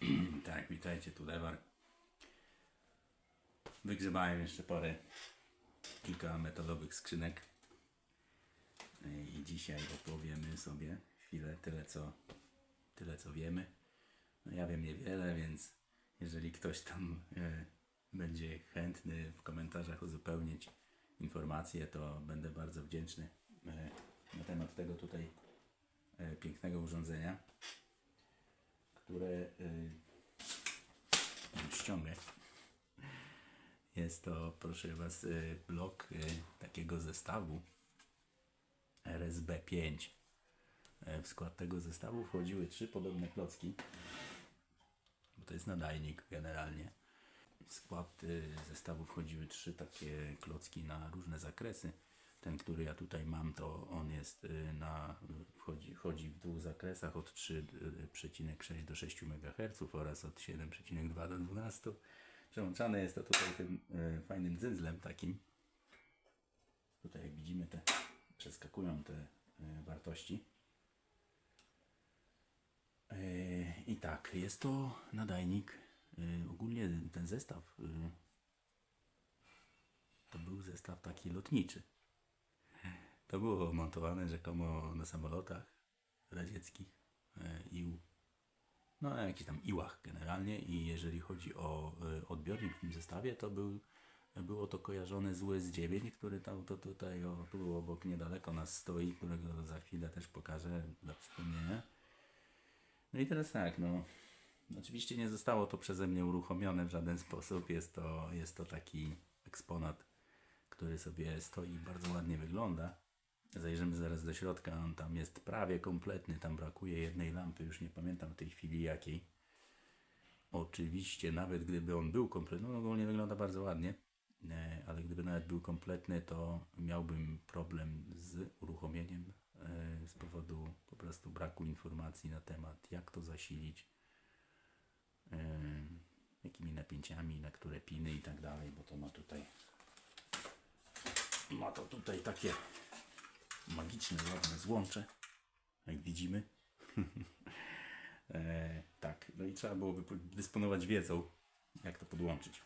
tak, witajcie, tu Lewar. Wygrzebałem jeszcze parę, kilka metalowych skrzynek. I dzisiaj opowiemy sobie chwilę tyle co, tyle co wiemy. No ja wiem niewiele, więc jeżeli ktoś tam e, będzie chętny w komentarzach uzupełnić informacje, to będę bardzo wdzięczny e, na temat tego tutaj e, pięknego urządzenia, które y, ściągę. Jest to, proszę Was, y, blok y, takiego zestawu RSB5. E, W skład tego zestawu wchodziły trzy podobne klocki, bo to jest nadajnik generalnie. W skład zestawu wchodziły trzy takie klocki na różne zakresy. Ten, który ja tutaj mam, to on jest y, na, wchodzi, wchodzi w dwóch zakresach od 3,6 do 6 MHz oraz od 7,2 do 12. Przełączane jest to tutaj tym y, fajnym dzyndzlem takim. Tutaj jak widzimy te przeskakują te y, wartości. I tak, jest to nadajnik. Ogólnie ten zestaw to był zestaw taki lotniczy. To było montowane rzekomo na samolotach radzieckich e, IU. No, na jakichś tam iłach generalnie i jeżeli chodzi o e, odbiornik w tym zestawie, to był, było to kojarzone z US-9, który tam to tutaj o, tu obok niedaleko nas stoi, którego za chwilę też pokażę dla przypomnienia. No i teraz tak, no. Oczywiście nie zostało to przeze mnie uruchomione w żaden sposób. Jest to, jest to taki eksponat, który sobie stoi i bardzo ładnie wygląda. Zajrzymy zaraz do środka, on tam jest prawie kompletny, tam brakuje jednej lampy, już nie pamiętam w tej chwili jakiej. Oczywiście, nawet gdyby on był kompletny, no ogólnie wygląda bardzo ładnie, e, ale gdyby nawet był kompletny, to miałbym problem z uruchomieniem e, z powodu po prostu braku informacji na temat, jak to zasilić, e, jakimi napięciami, na które piny i tak dalej, bo to ma tutaj ma to tutaj takie magiczne, ładne złącze, jak widzimy. e, tak, no i trzeba byłoby dysponować wiedzą, jak to podłączyć.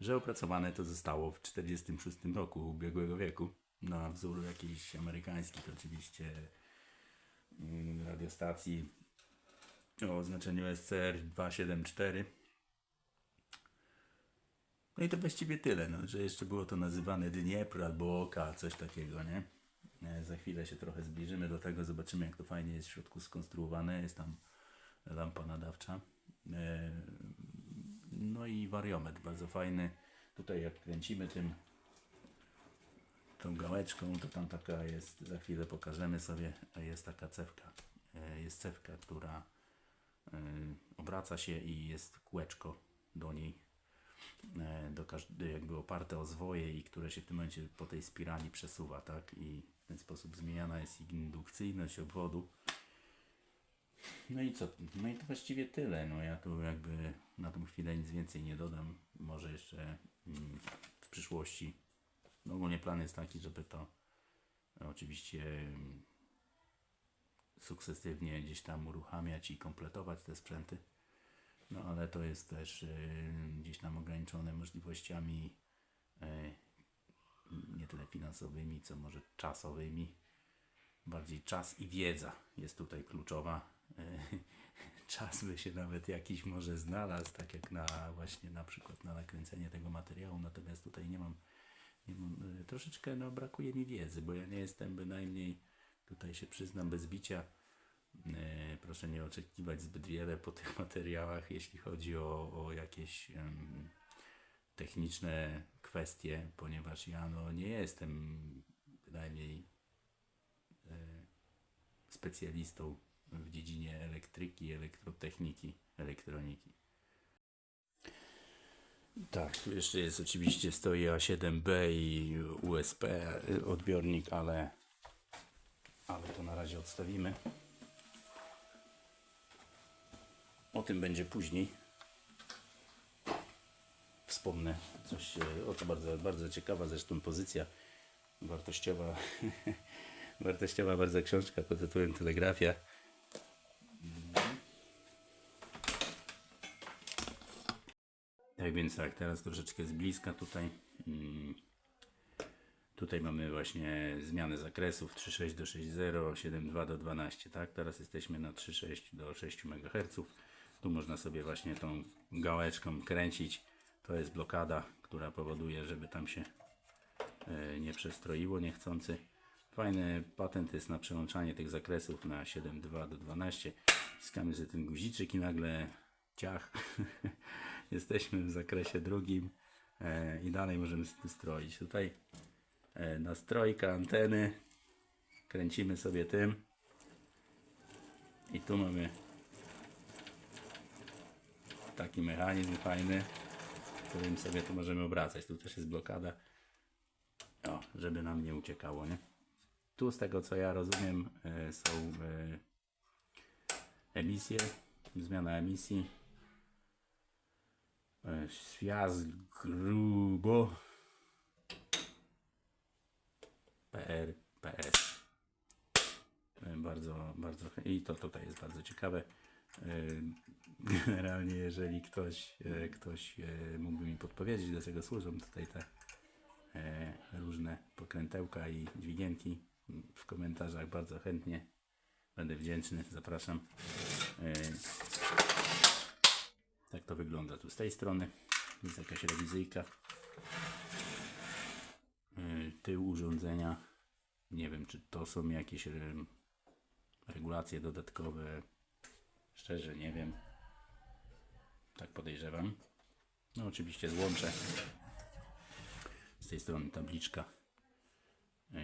Że opracowane to zostało w 1946 roku ubiegłego wieku na wzór jakichś amerykańskich oczywiście mm, radiostacji o oznaczeniu SCR 274. No i to właściwie tyle, no, że jeszcze było to nazywane Dniepr albo Oka, coś takiego, nie? E, Za chwilę się trochę zbliżymy do tego, zobaczymy jak to fajnie jest w środku skonstruowane. Jest tam lampa nadawcza. E, No i wariometr bardzo fajny. Tutaj jak kręcimy tym tą gałeczką, to tam taka jest, za chwilę pokażemy sobie, jest taka cewka. E, Jest cewka, która obraca się i jest kółeczko do niej do każdej jakby oparte o zwoje i które się w tym momencie po tej spirali przesuwa, tak? I w ten sposób zmieniana jest indukcyjność obwodu. No i co? No i to właściwie tyle. No ja tu jakby na tą chwilę nic więcej nie dodam. Może jeszcze mm, w przyszłości. No ogólnie plan jest taki, żeby to e, oczywiście mm, sukcesywnie gdzieś tam uruchamiać i kompletować te sprzęty. No ale to jest też y, gdzieś tam ograniczone możliwościami y, nie tyle finansowymi, co może czasowymi. Bardziej czas i wiedza jest tutaj kluczowa. Y, Czas by się nawet jakiś może znalazł, tak jak na właśnie na przykład na nakręcenie tego materiału, natomiast tutaj nie mam, nie mam y, troszeczkę no, brakuje mi wiedzy, bo ja nie jestem bynajmniej, tutaj się przyznam bez bicia, E, Proszę nie oczekiwać zbyt wiele po tych materiałach, jeśli chodzi o, o jakieś em, techniczne kwestie, ponieważ ja no, nie jestem bynajmniej e, specjalistą w dziedzinie elektryki, elektrotechniki, elektroniki. Tak, tu jeszcze jest oczywiście stoi A7B i USB odbiornik, ale, ale to na razie odstawimy. O tym będzie później. Wspomnę coś, e, o to bardzo, bardzo ciekawa zresztą pozycja wartościowa, wartościowa bardzo książka pod tytułem Telegrafia. Tak więc tak, teraz troszeczkę z bliska tutaj. Mm. Tutaj mamy właśnie zmianę zakresów 3.6 do 6.0, 7.2 do 12, tak? Teraz jesteśmy na 3.6 do 6 MHz. Tu można sobie właśnie tą gałeczką kręcić. To jest blokada, która powoduje, żeby tam się e, nie przestroiło niechcący. Fajny patent jest na przełączanie tych zakresów na 7.2 do 12. Wciskamy sobie ten guziczek i nagle ciach. Jesteśmy w zakresie drugim e, i dalej możemy stroić. Tutaj e, nastrojka anteny. Kręcimy sobie tym. I tu mamy taki mechanizm fajny, którym sobie tu możemy obracać. Tu też jest blokada. O, żeby nam nie uciekało, nie? Tu z tego co ja rozumiem e, są e, emisje, zmiana emisji. E, Zwiast grubo. PR, PS. Bardzo, bardzo. I to tutaj jest bardzo ciekawe. E, Generalnie, jeżeli ktoś, e, ktoś e, mógłby mi podpowiedzieć, do czego służą tutaj te różne pokrętełka i dźwigienki w komentarzach bardzo chętnie będę wdzięczny, zapraszam. Tak to wygląda tu z tej strony. Jest jakaś rewizyjka. Tył urządzenia. Nie wiem, czy to są jakieś re, regulacje dodatkowe. Szczerze nie wiem. Tak podejrzewam. No oczywiście złączę. Z tej strony tabliczka, yy,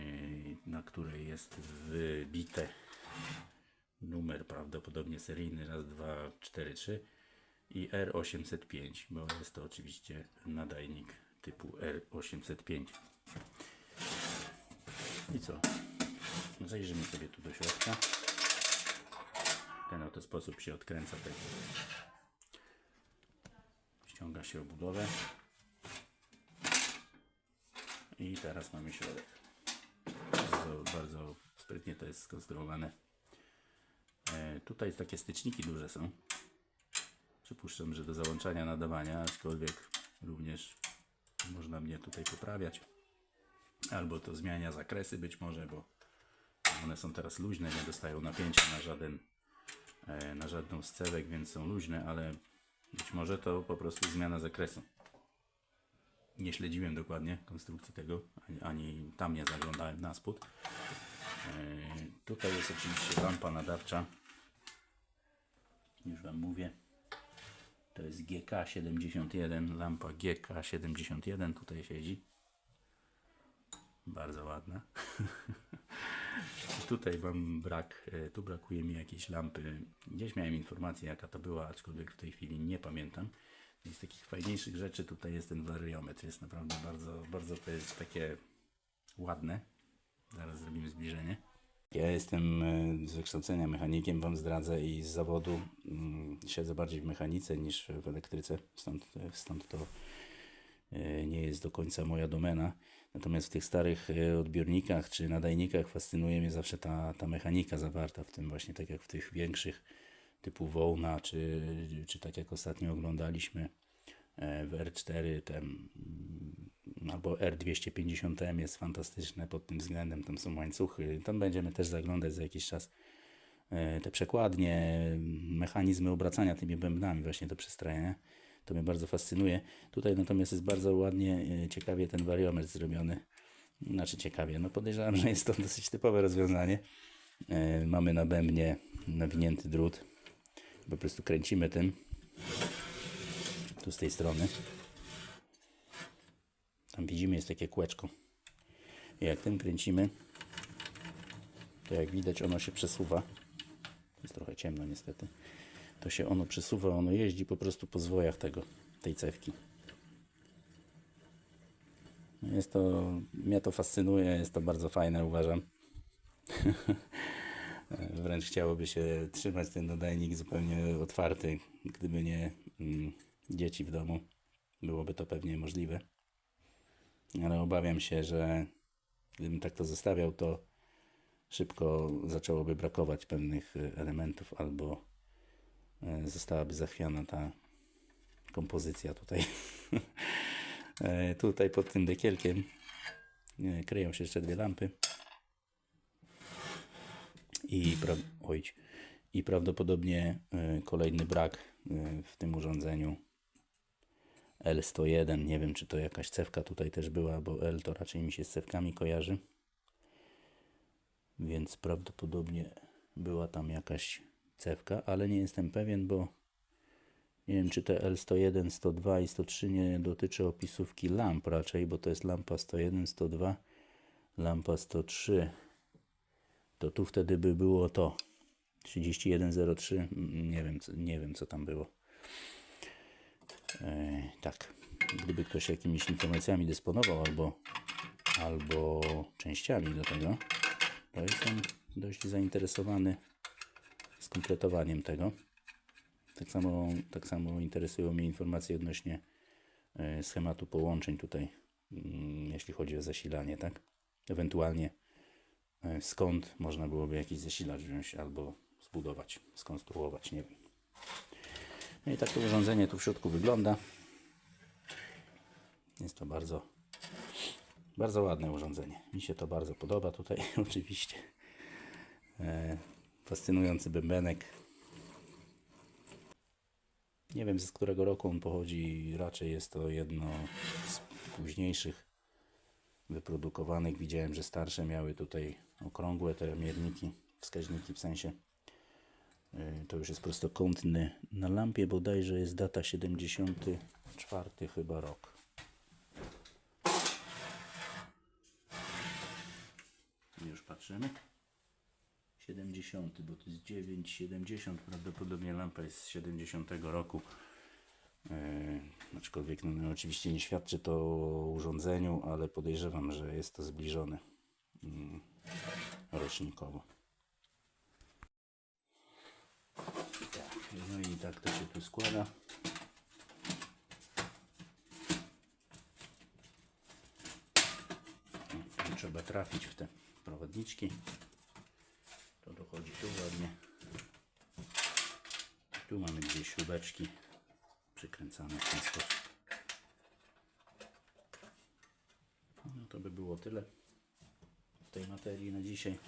na której jest wybite numer prawdopodobnie seryjny raz, dwa, cztery, trzy i R805, bo jest to oczywiście nadajnik typu R805. I co? Zajrzymy sobie tu do środka. Ten oto sposób się odkręca tego. Ściąga się obudowę. I teraz mamy środek. Bardzo, bardzo sprytnie to jest skonstruowane. E, tutaj takie styczniki duże są. Przypuszczam, że do załączania nadawania, aczkolwiek również można mnie tutaj poprawiać. Albo to zmienia zakresy być może, bo one są teraz luźne, nie dostają napięcia na żaden na żadną z cewek, więc są luźne, ale być może to po prostu zmiana zakresu. Nie śledziłem dokładnie konstrukcji tego, ani, ani tam nie zaglądałem na spód. E, tutaj jest oczywiście lampa nadawcza. Już Wam mówię. To jest GK71, lampa GK71 tutaj siedzi. Bardzo ładna. Tutaj mam brak, e, tu brakuje mi jakiejś lampy. Gdzieś miałem informację jaka to była, aczkolwiek w tej chwili nie pamiętam. I z takich fajniejszych rzeczy tutaj jest ten wariometr. Jest naprawdę bardzo, bardzo to jest takie ładne. Zaraz zrobimy zbliżenie. Ja jestem e, z wykształcenia mechanikiem, Wam zdradzę i z zawodu mm, siedzę bardziej w mechanice niż w elektryce, stąd, stąd to e, nie jest do końca moja domena. Natomiast w tych starych e, odbiornikach czy nadajnikach fascynuje mnie zawsze ta, ta mechanika zawarta w tym właśnie, tak jak w tych większych typu Wołna, czy, czy tak jak ostatnio oglądaliśmy e, w R4 ten, mm, albo R250M jest fantastyczne pod tym względem, tam są łańcuchy, tam będziemy też zaglądać za jakiś czas e, te przekładnie, mechanizmy obracania tymi bębnami, właśnie do przestrajania. To mnie bardzo fascynuje. Tutaj natomiast jest bardzo ładnie, e, ciekawie ten wariometr zrobiony. Znaczy ciekawie, no podejrzewam, że jest to dosyć typowe rozwiązanie. E, Mamy na bębnie nawinięty drut. Po prostu kręcimy tym. Tu z tej strony. Tam widzimy jest takie kółeczko. I jak tym kręcimy, to jak widać ono się przesuwa. Jest trochę ciemno niestety. To się ono przesuwa, ono jeździ po prostu po zwojach tego, tej cewki. Jest to, mnie to fascynuje, jest to bardzo fajne uważam. Wręcz chciałoby się trzymać ten nadajnik zupełnie otwarty, gdyby nie mm, dzieci w domu. Byłoby to pewnie możliwe. Ale obawiam się, że gdybym tak to zostawiał, to szybko zaczęłoby brakować pewnych e, elementów albo zostałaby zachwiana ta kompozycja tutaj. E, tutaj pod tym dekielkiem e, kryją się jeszcze dwie lampy. I, pra- I prawdopodobnie e, kolejny brak e, w tym urządzeniu L101. Nie wiem, czy to jakaś cewka tutaj też była, bo L to raczej mi się z cewkami kojarzy. Więc prawdopodobnie była tam jakaś cewka, ale nie jestem pewien, bo nie wiem, czy te L101, 102 i 103 nie dotyczy opisówki lamp raczej, bo to jest lampa 101, 102, lampa 103. To tu wtedy by było to 3103, mm, nie wiem, nie wiem co tam było. E, tak, gdyby ktoś jakimiś informacjami dysponował albo, albo częściami do tego, to jestem dość zainteresowany skompletowaniem tego. Tak samo, tak samo interesują mnie informacje odnośnie e, schematu połączeń tutaj, mm, jeśli chodzi o zasilanie, tak? Ewentualnie e, skąd można byłoby jakiś zasilacz wziąć albo zbudować, skonstruować, nie wiem. No i tak to urządzenie tu w środku wygląda. Jest to bardzo, bardzo ładne urządzenie. Mi się to bardzo podoba tutaj oczywiście. Fascynujący bębenek. Nie wiem z którego roku on pochodzi. Raczej jest to jedno z późniejszych wyprodukowanych. Widziałem, że starsze miały tutaj okrągłe te mierniki, wskaźniki w sensie. Y, To już jest prostokątny. Na lampie bodajże jest data 74 chyba rok. Już patrzymy. 70, bo to jest 9, 70, prawdopodobnie lampa jest z 70 roku. Yy, aczkolwiek no, no, oczywiście nie świadczy to o urządzeniu, ale podejrzewam, że jest to zbliżone mm, rocznikowo. Tak, no i tak to się tu składa. Trzeba trafić w te prowadniczki. To dochodzi tu ładnie. Tu mamy dwie śrubeczki przykręcane w ten sposób. No to by było tyle w tej materii na dzisiaj.